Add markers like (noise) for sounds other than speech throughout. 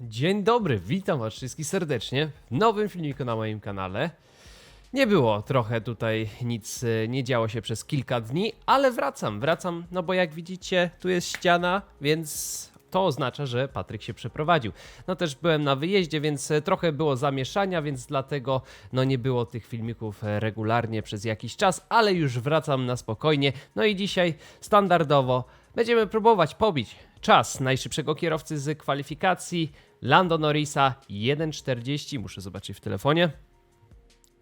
Dzień dobry, witam was wszystkich serdecznie w nowym filmiku na moim kanale. Nie było trochę tutaj, nic e, nie działo się przez kilka dni, ale wracam, wracam, no bo jak widzicie, tu jest ściana, więc to oznacza, że Patryk się przeprowadził. No też byłem na wyjeździe, więc e, trochę było zamieszania, więc dlatego no nie było tych filmików e, regularnie przez jakiś czas, ale już wracam na spokojnie. No i dzisiaj standardowo będziemy próbować pobić czas najszybszego kierowcy z kwalifikacji Lando Norrisa 1.40, muszę zobaczyć w telefonie.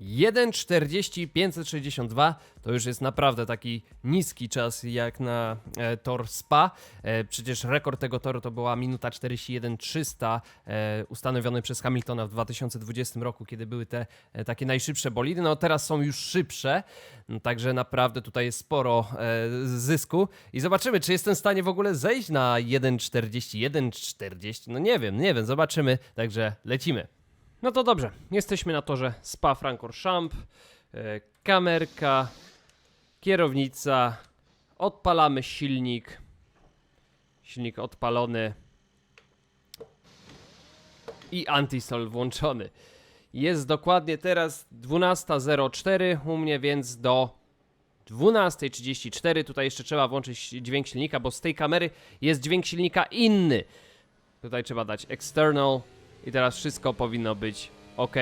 1.40 562 to już jest naprawdę taki niski czas jak na e, tor Spa. E, przecież rekord tego toru to była minuta 41 300 e, ustanowiony przez Hamiltona w 2020 roku, kiedy były te e, takie najszybsze bolidy. No teraz są już szybsze, no, także naprawdę tutaj jest sporo e, zysku i zobaczymy, czy jestem w stanie w ogóle zejść na 1.40, 1.40. No nie wiem, nie wiem, zobaczymy. Także lecimy. No to dobrze, jesteśmy na torze Spa-Francorchamps, e, kamerka, kierownica, odpalamy silnik, silnik odpalony i antisol włączony. Jest dokładnie teraz 12.04 u mnie, więc do 12.34 tutaj jeszcze trzeba włączyć dźwięk silnika, bo z tej kamery jest dźwięk silnika inny. Tutaj trzeba dać external i teraz wszystko powinno być ok.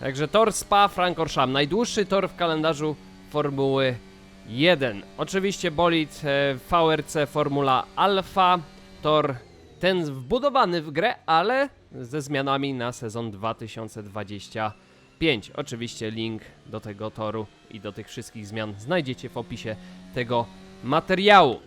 Także tor Spa Francorchamps, najdłuższy tor w kalendarzu Formuły 1. Oczywiście bolid e, VRC Formula Alpha, tor ten wbudowany w grę, ale ze zmianami na sezon 2025. Oczywiście link do tego toru i do tych wszystkich zmian znajdziecie w opisie tego materiału.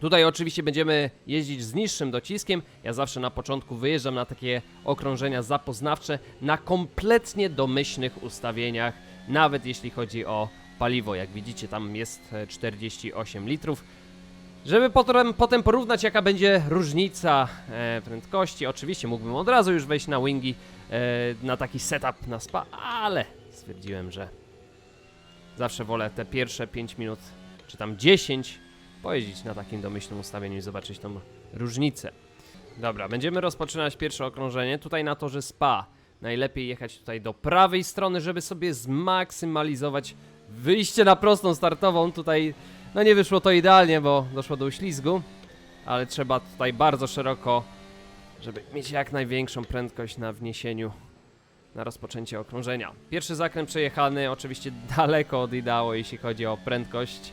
Tutaj oczywiście będziemy jeździć z niższym dociskiem. Ja zawsze na początku wyjeżdżam na takie okrążenia zapoznawcze na kompletnie domyślnych ustawieniach, nawet jeśli chodzi o paliwo. Jak widzicie, tam jest e, 48 litrów. Żeby potem, potem porównać, jaka będzie różnica e, prędkości, oczywiście mógłbym od razu już wejść na wingi, e, na taki setup na spa, ale stwierdziłem, że zawsze wolę te pierwsze 5 minut, czy tam 10 pojeździć na takim domyślnym ustawieniu i zobaczyć tą różnicę. Dobra, będziemy rozpoczynać pierwsze okrążenie. Tutaj na torze SPA najlepiej jechać tutaj do prawej strony, żeby sobie zmaksymalizować wyjście na prostą startową. Tutaj, no nie wyszło to idealnie, bo doszło do uślizgu, ale trzeba tutaj bardzo szeroko, żeby mieć jak największą prędkość na wniesieniu na rozpoczęcie okrążenia. Pierwszy zakręt przejechany, oczywiście daleko od ideału, jeśli chodzi o prędkość.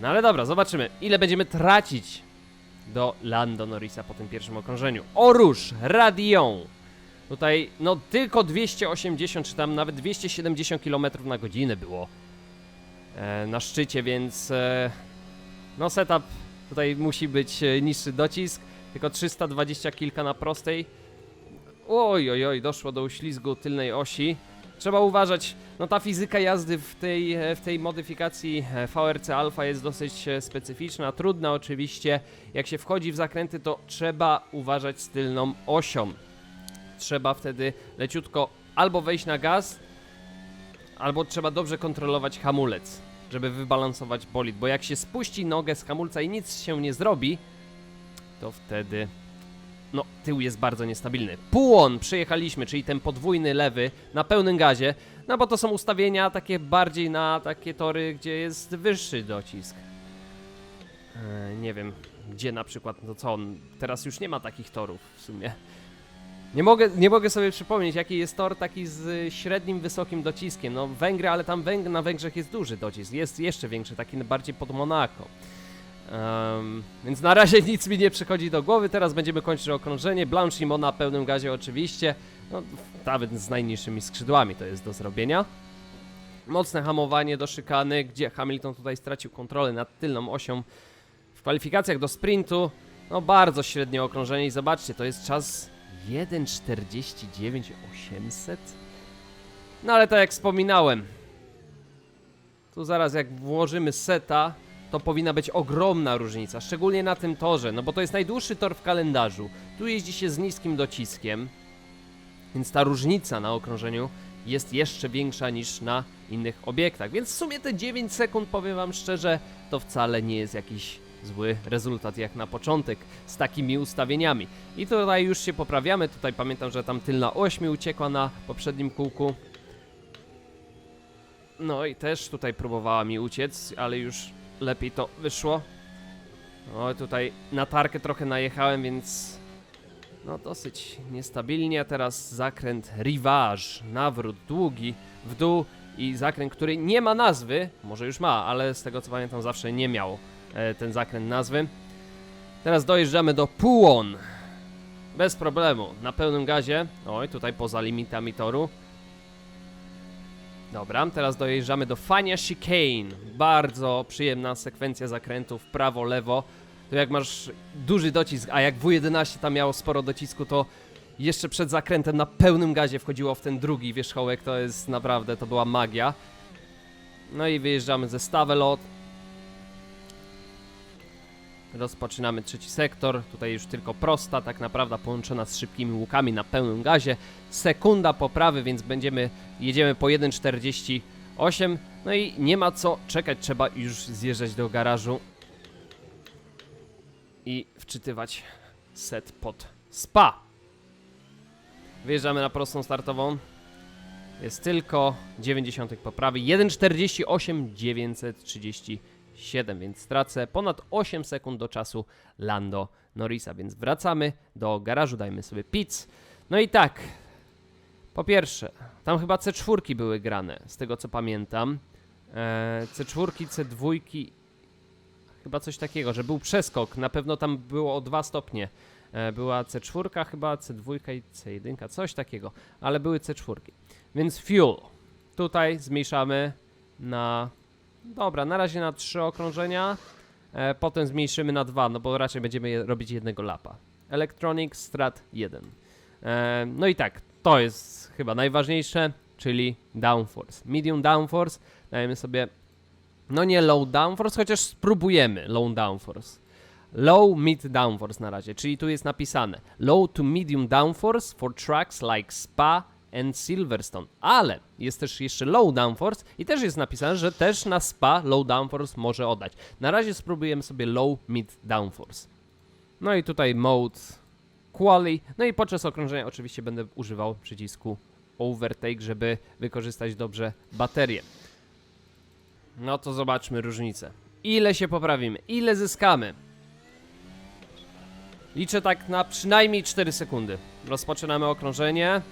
No ale dobra, zobaczymy, ile będziemy tracić do Lando Norrisa po tym pierwszym okrążeniu. Oróż, Radion. Tutaj, no tylko 280, czy tam nawet 270 km na godzinę było e, na szczycie, więc e, no setup tutaj musi być e, niższy docisk, tylko 320 kilka na prostej. Oj, oj, oj, doszło do uślizgu tylnej osi. Trzeba uważać, no ta fizyka jazdy w tej, e, w tej modyfikacji e, VRC Alpha jest dosyć e, specyficzna, trudna oczywiście. Jak się wchodzi w zakręty, to trzeba uważać z tylną osią. Trzeba wtedy leciutko albo wejść na gaz, albo trzeba dobrze kontrolować hamulec, żeby wybalansować bolid, bo jak się spuści nogę z hamulca i nic się nie zrobi, to wtedy no, tył jest bardzo niestabilny. Półon przejechaliśmy, czyli ten podwójny lewy na pełnym gazie, no bo to są ustawienia takie bardziej na takie tory, gdzie jest wyższy docisk. E, nie wiem, gdzie na przykład, no co, on- teraz już nie ma takich torów w sumie. Nie mogę, nie mogę sobie przypomnieć, jaki jest tor taki z średnim, wysokim dociskiem. No Węgry, ale tam Węg na Węgrzech jest duży docisk, jest jeszcze większy, taki bardziej pod Monako. Em, więc na razie nic mi nie przychodzi do głowy. Teraz będziemy kończyć okrążenie. Blanchimon na pełnym gazie oczywiście. No, nawet z najniższymi skrzydłami to jest do zrobienia. Mocne hamowanie do szykany, gdzie Hamilton tutaj stracił kontrolę nad tylną osią. W kwalifikacjach do sprintu, no bardzo średnie okrążenie i zobaczcie, to jest czas 1.49.800. No ale tak jak wspominałem, tu zaraz jak włożymy seta, to powinna być ogromna różnica, szczególnie na tym torze, no bo to jest najdłuższy tor w kalendarzu. Tu jeździ się z niskim dociskiem, więc ta różnica na okrążeniu jest jeszcze większa niż na innych obiektach. Więc w sumie te 9 sekund, powiem Wam szczerze, to wcale nie jest jakiś zły rezultat jak na początek z takimi ustawieniami. I tutaj już się poprawiamy. Tutaj pamiętam, że tam tylna oś mi uciekła na poprzednim kółku. No i też tutaj próbowała mi uciec, ale już lepiej to wyszło. No tutaj na tarkę trochę najechałem, więc no dosyć niestabilnie. Teraz zakręt Rivage, nawrót długi w dół i zakręt, który nie ma nazwy, może już ma, ale z tego co pamiętam zawsze nie miał e, ten zakręt nazwy. Teraz dojeżdżamy do Pułon. Bez problemu, na pełnym gazie. Oj, tutaj poza limitami toru. Dobra, teraz dojeżdżamy do Fania Chicane. Bardzo przyjemna sekwencja zakrętów prawo, lewo. To jak masz duży docisk, a jak W11 tam miało sporo docisku, to jeszcze przed zakrętem na pełnym gazie wchodziło w ten drugi wierzchołek. To jest naprawdę, to była magia. No i wyjeżdżamy ze Stavelot. Rozpoczynamy trzeci sektor. Tutaj już tylko prosta, tak naprawdę połączona z szybkimi łukami na pełnym gazie. Sekunda poprawy, więc będziemy jedziemy po 1,48. No i nie ma co czekać, trzeba już zjeżdżać do garażu i wczytywać set pod spa. Wyjeżdżamy na prostą startową. Jest tylko 90 poprawy. 1,48 937, więc stracę ponad 8 sekund do czasu Lando Norrisa, więc wracamy do garażu, dajmy sobie pizz. No i tak, po pierwsze, tam chyba C4 były grane, z tego co pamiętam. Eee, C4, C2, chyba coś takiego, że był przeskok, na pewno tam było o 2 stopnie. E, była C4 chyba, C2 i C1, coś takiego, ale były C4. Więc fuel. Tutaj zmniejszamy na... Dobra, na razie na 3 okrążenia, e, potem zmniejszymy na 2, no bo raczej będziemy je robić jednego lapa. Electronics Strat 1. E, no i tak, to jest chyba najważniejsze, czyli downforce. Medium downforce, dajemy sobie, no nie low downforce, chociaż spróbujemy low downforce. Low mid downforce na razie, czyli tu jest napisane low to medium downforce for tracks like Spa and Silverstone, ale jest też jeszcze low downforce i też jest napisane, że też na Spa low downforce może oddać. Na razie spróbujemy sobie low mid downforce. No i tutaj mode quali, no i podczas okrążenia oczywiście będę używał przycisku overtake, żeby wykorzystać dobrze baterię. No to zobaczmy różnicę. Ile się poprawimy? Ile zyskamy? Liczę tak na przynajmniej 4 sekundy. Rozpoczynamy okrążenie.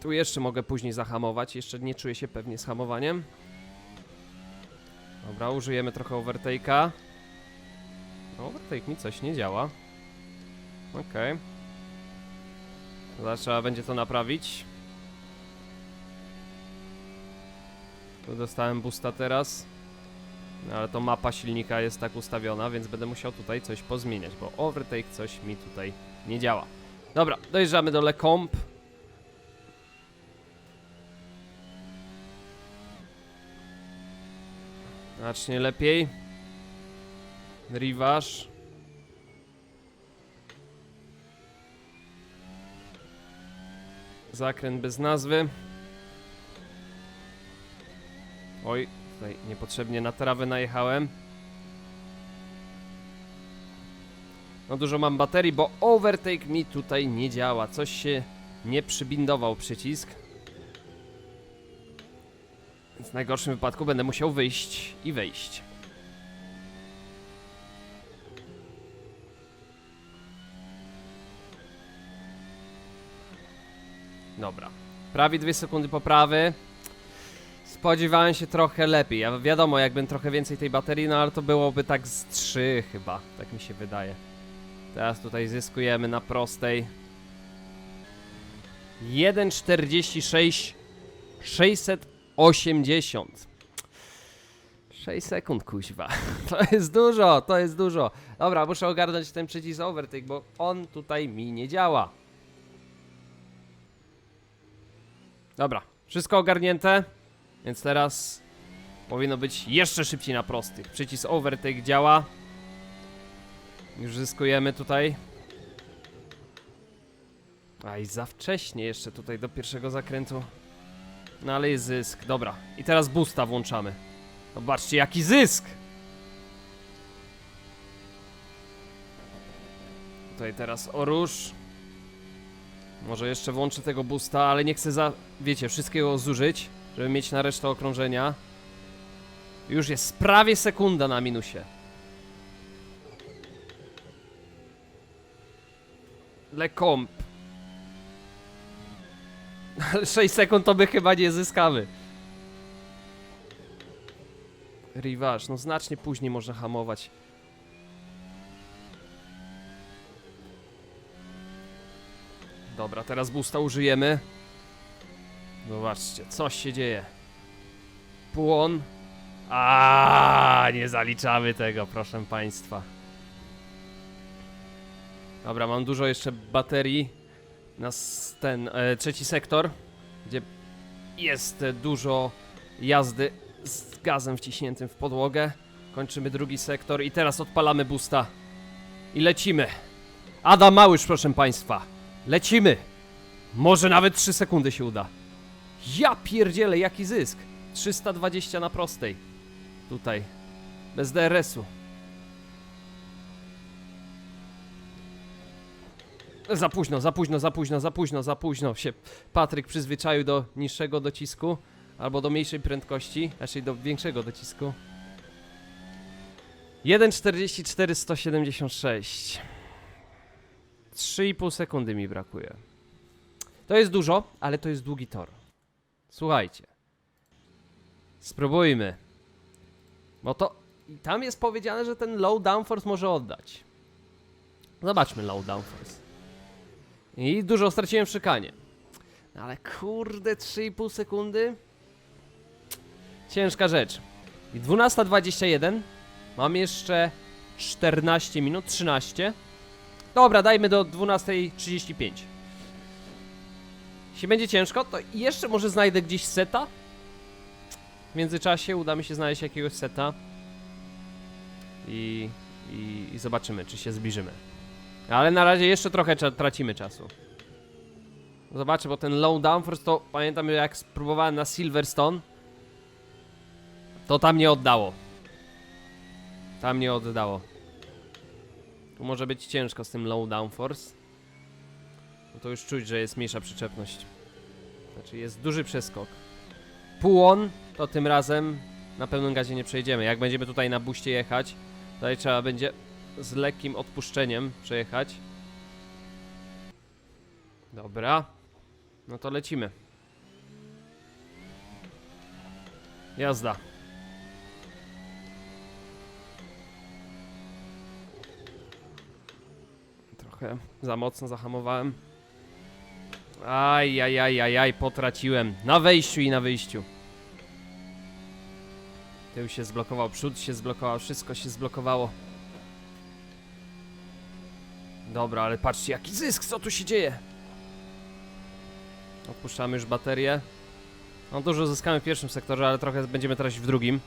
Tu jeszcze mogę później zahamować. Jeszcze nie czuję się pewnie z hamowaniem. Dobra, użyjemy trochę overtake'a. No, overtake mi coś nie działa. Okej. Okay. Trzeba będzie to naprawić. Tu dostałem boosta teraz. No, ale to mapa silnika jest tak ustawiona, więc będę musiał tutaj coś pozmieniać, bo overtake coś mi tutaj nie działa. Dobra, dojeżdżamy do Lecomp. Znacznie lepiej. Rivage. Zakręt bez nazwy. Oj, tutaj niepotrzebnie na trawę najechałem. No dużo mam baterii, bo overtake mi tutaj nie działa. Coś się nie przybindował przycisk. W najgorszym wypadku będę musiał wyjść i wejść. Dobra. Prawie dwie sekundy poprawy. Spodziewałem się trochę lepiej. Ja wiadomo, jakbym trochę więcej tej baterii, no ale to byłoby tak z 3 chyba. Tak mi się wydaje. Teraz tutaj zyskujemy na prostej. 1,46 680 6 sekund, kuźwa. (laughs) To jest dużo, to jest dużo. Dobra, muszę ogarnąć ten przycisk overtake, bo on tutaj mi nie działa. Dobra, wszystko ogarnięte. Więc teraz powinno być jeszcze szybciej na prostych. Przycisk overtake działa. Już zyskujemy tutaj. Aj, za wcześnie jeszcze tutaj do pierwszego zakrętu. No ale jest zysk, dobra. I teraz busta włączamy. Zobaczcie jaki zysk! Tutaj teraz oróż. Może jeszcze włączę tego busta, ale nie chcę za... Wiecie, wszystkiego zużyć, żeby mieć na resztę okrążenia. Już jest prawie sekunda na minusie. Lekomp. Ale 6 sekund to my chyba nie zyskamy. Rivage, no znacznie później można hamować. Dobra, teraz boosta użyjemy. Zobaczcie, coś się dzieje. Płon. A, nie zaliczamy tego, proszę państwa. Dobra, mam dużo jeszcze baterii na ten e, trzeci sektor, gdzie jest dużo jazdy z gazem wciśniętym w podłogę. Kończymy drugi sektor i teraz odpalamy boosta. I lecimy. Adam Małysz, proszę państwa. Lecimy. Może nawet 3 sekundy się uda. Ja pierdzielę, jaki zysk. 320 na prostej. Tutaj. Bez DRS-u. Za późno, za późno, za późno, za późno, za późno się Patryk przyzwyczaił do niższego docisku albo do mniejszej prędkości, raczej do większego docisku. 1.44 176 3,5 sekundy mi brakuje. To jest dużo, ale to jest długi tor. Słuchajcie. Spróbujmy. Bo to i tam jest powiedziane, że ten low downforce może oddać. Zobaczmy low downforce. I dużo straciłem w szykanie. No Ale kurde, 3,5 sekundy? Ciężka rzecz. I 12.21. Mam jeszcze 14 minut, 13. Dobra, dajmy do 12.35. Jeśli będzie ciężko, to jeszcze może znajdę gdzieś seta. W międzyczasie uda mi się znaleźć jakiegoś seta. I, i, i zobaczymy, czy się zbliżymy. Ale na razie jeszcze trochę tracimy czasu. Zobaczę, bo ten low downforce to pamiętam jak spróbowałem na Silverstone. To tam nie oddało. Tam nie oddało. Tu może być ciężko z tym low downforce. No to już czuć, że jest mniejsza przyczepność. Znaczy jest duży przeskok. Pułon to tym razem na pełnym gazie nie przejdziemy. Jak będziemy tutaj na buście jechać, tutaj trzeba będzie z lekkim odpuszczeniem przejechać. Dobra. No to lecimy. Jazda. Trochę za mocno zahamowałem. Aj, aj, aj, aj, potraciłem. Na wejściu i na wyjściu. Tył się zblokował, przód się zblokował, wszystko się zblokowało. Dobra, ale patrzcie jaki zysk, co tu się dzieje? Odpuszczamy już baterię. No dużo zyskamy w pierwszym sektorze, ale trochę będziemy tracić w drugim.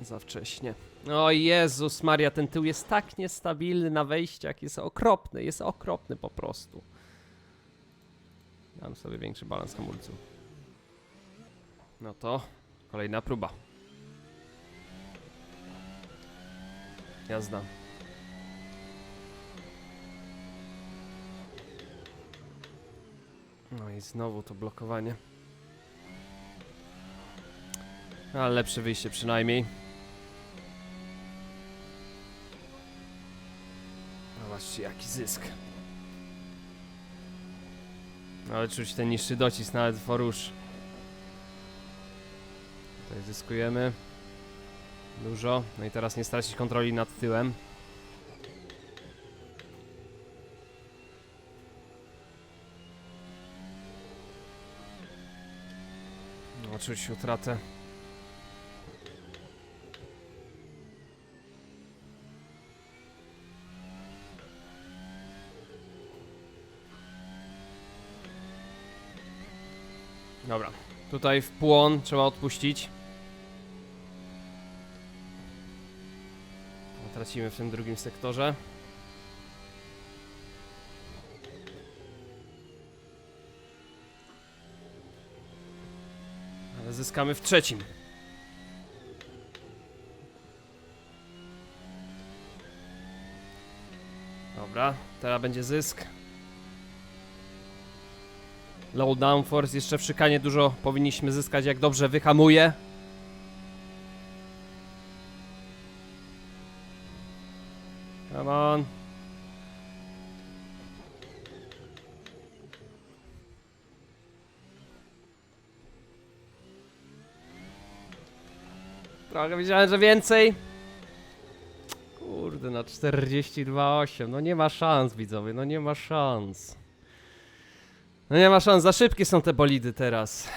Za wcześnie. O Jezus Maria, ten tył jest tak niestabilny na wejściach, jest okropny, jest okropny po prostu. Dam sobie większy balans hamulców. No to kolejna próba. Jazda. No i znowu to blokowanie. Ale lepsze wyjście przynajmniej. Zobaczcie jaki zysk. Ale czuć ten niższy docisk nawet forusz. Tutaj zyskujemy. Dużo. No i teraz nie stracić kontroli nad tyłem. Czuć utratę. Dobra. Tutaj w płon trzeba odpuścić. Tracimy w tym drugim sektorze. Zyskamy w trzecim. Dobra, teraz będzie zysk. Low downforce, jeszcze w szykanie dużo powinniśmy zyskać, jak dobrze wyhamuje. Come on. Trochę myślałem, że więcej. Kurde, na 42,8. No nie ma szans, widzowie, no nie ma szans. No nie ma szans, za szybkie są te bolidy teraz.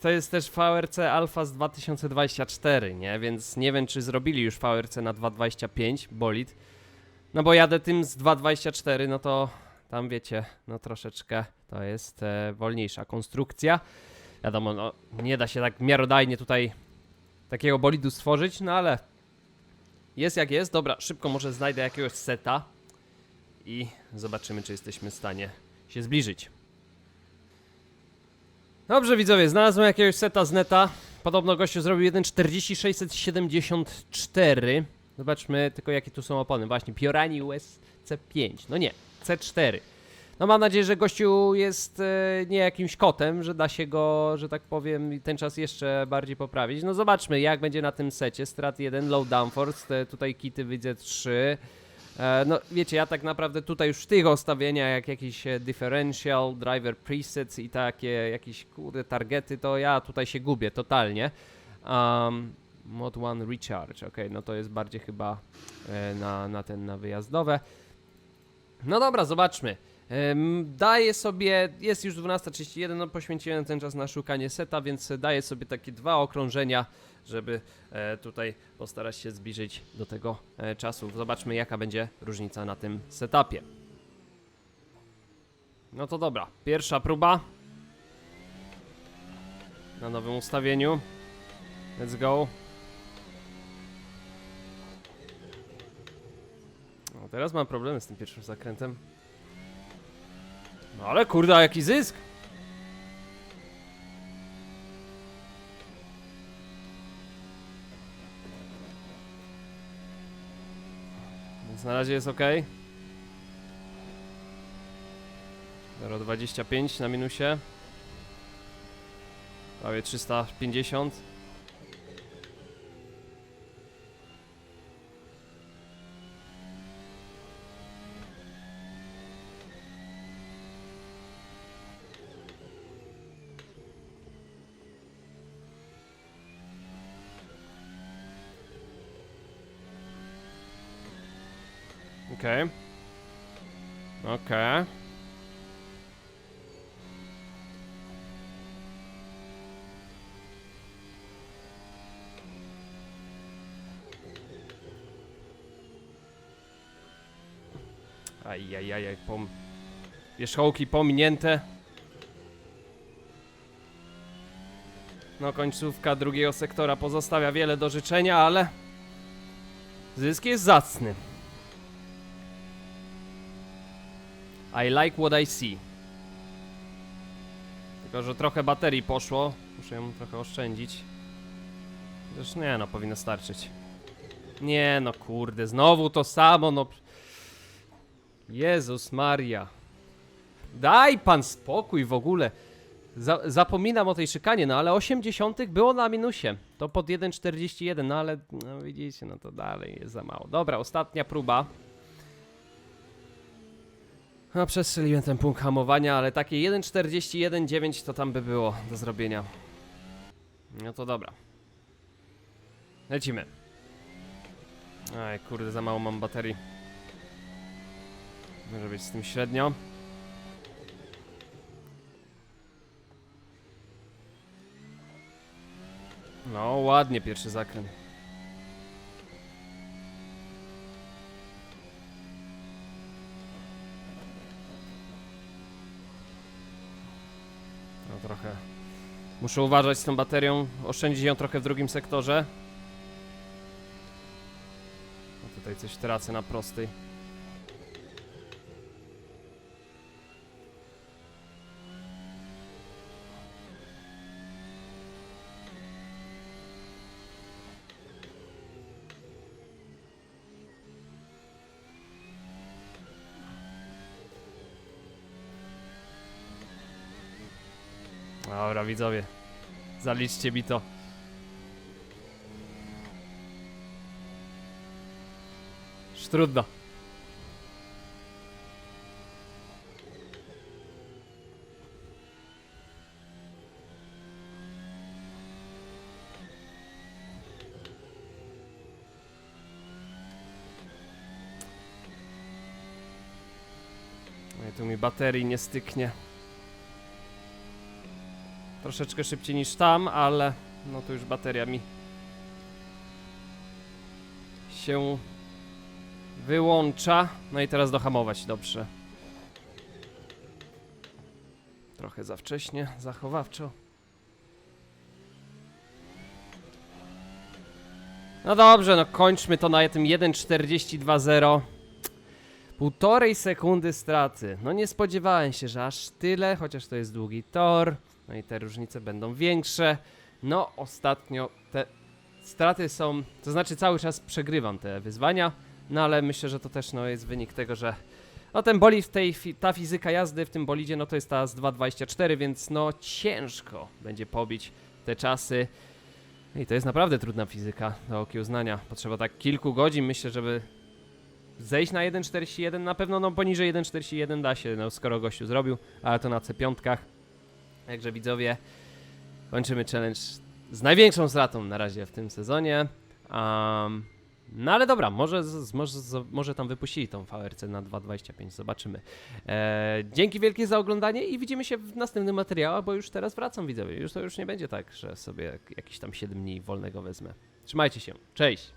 To jest też VRC Alpha z 2024, nie? Więc nie wiem, czy zrobili już VRC na 2.25 bolid. No bo jadę tym z 2.24, no to tam wiecie, no troszeczkę to jest e, wolniejsza konstrukcja. Wiadomo, no nie da się tak miarodajnie tutaj takiego bolidu stworzyć, no ale jest jak jest. Dobra, szybko może znajdę jakiegoś seta i zobaczymy, czy jesteśmy w stanie się zbliżyć. Dobrze widzowie, znalazłem jakiegoś seta z neta. Podobno gościu zrobił 1.40674. Zobaczmy tylko jakie tu są opony. Właśnie, Piorani USC 5. No nie, C4. No mam nadzieję, że gościu jest e, nie jakimś kotem, że da się go, że tak powiem, ten czas jeszcze bardziej poprawić. No zobaczmy jak będzie na tym secie. Strat 1, low downforce, tutaj kity widzę 3. E, no wiecie, ja tak naprawdę tutaj już w tych ustawieniach, jak jakiś e, differential, driver presets i takie jakieś kurde targety, to ja tutaj się gubię totalnie. Um, mod 1 recharge, ok, no to jest bardziej chyba na, na ten, na wyjazdowe. No dobra, zobaczmy. Daję sobie, jest już 12.31, no poświęciłem ten czas na szukanie seta, więc daję sobie takie dwa okrążenia, żeby e, tutaj postarać się zbliżyć do tego e, czasu. Zobaczmy jaka będzie różnica na tym setupie. No to dobra, pierwsza próba. Na nowym ustawieniu. Let's go. No teraz mam problemy z tym pierwszym zakrętem. No ale kurde, a jaki zysk! Więc na razie jest ok. 0,25 na minusie. Prawie 350. Okej. Okej. Ajajajaj, pom... Wierzchołki pominięte. No, końcówka drugiego sektora pozostawia wiele do życzenia, ale... Zysk jest zacny. I like what I see. Tylko, że trochę baterii poszło. Muszę ją trochę oszczędzić. Zresztą nie no, powinno starczyć. Nie no, kurde, znowu to samo, no. Jezus Maria. Daj pan spokój w ogóle. Za, zapominam o tej szykanie, no ale 80 było na minusie. To pod 1,41, no ale no widzicie, no to dalej jest za mało. Dobra, ostatnia próba. No przestrzeliłem ten punkt hamowania, ale takie 1.41.9 to tam by było do zrobienia. No to dobra. Lecimy. Aj, kurde, za mało mam baterii. Może być z tym średnio. No, ładnie pierwszy zakręt. Muszę uważać z tą baterią, oszczędzić ją trochę w drugim sektorze. No tutaj coś tracę na prostej. Dobra, widzowie. Zaliczcie mi to. Już trudno. Oj, tu mi baterii nie styknie. Troszeczkę szybciej niż tam, ale no to już bateria mi się wyłącza. No i teraz dohamować, dobrze. Trochę za wcześnie, zachowawczo. No dobrze, no kończmy to na tym 1.42.0. Półtorej sekundy straty. No nie spodziewałem się, że aż tyle, chociaż to jest długi tor. No i te różnice będą większe. No ostatnio te straty są, to znaczy cały czas przegrywam te wyzwania, no ale myślę, że to też no, jest wynik tego, że no ten w tej, ta fizyka jazdy w tym bolidzie, no to jest ta z 2.24, więc no ciężko będzie pobić te czasy. I to jest naprawdę trudna fizyka do okiełznania. Potrzeba tak kilku godzin, myślę, żeby zejść na 1.41. Na pewno no poniżej 1.41 da się, no skoro gościu zrobił, ale to na C5. Także widzowie, kończymy challenge z największą stratą na razie w tym sezonie. Um, no ale dobra, może, może, może tam wypuścili tą VRC na 2.25, zobaczymy. E, dzięki wielkie za oglądanie i widzimy się w następnym materiale, bo już teraz wracam widzowie. Już to już nie będzie tak, że sobie jakiś tam 7 dni wolnego wezmę. Trzymajcie się, cześć!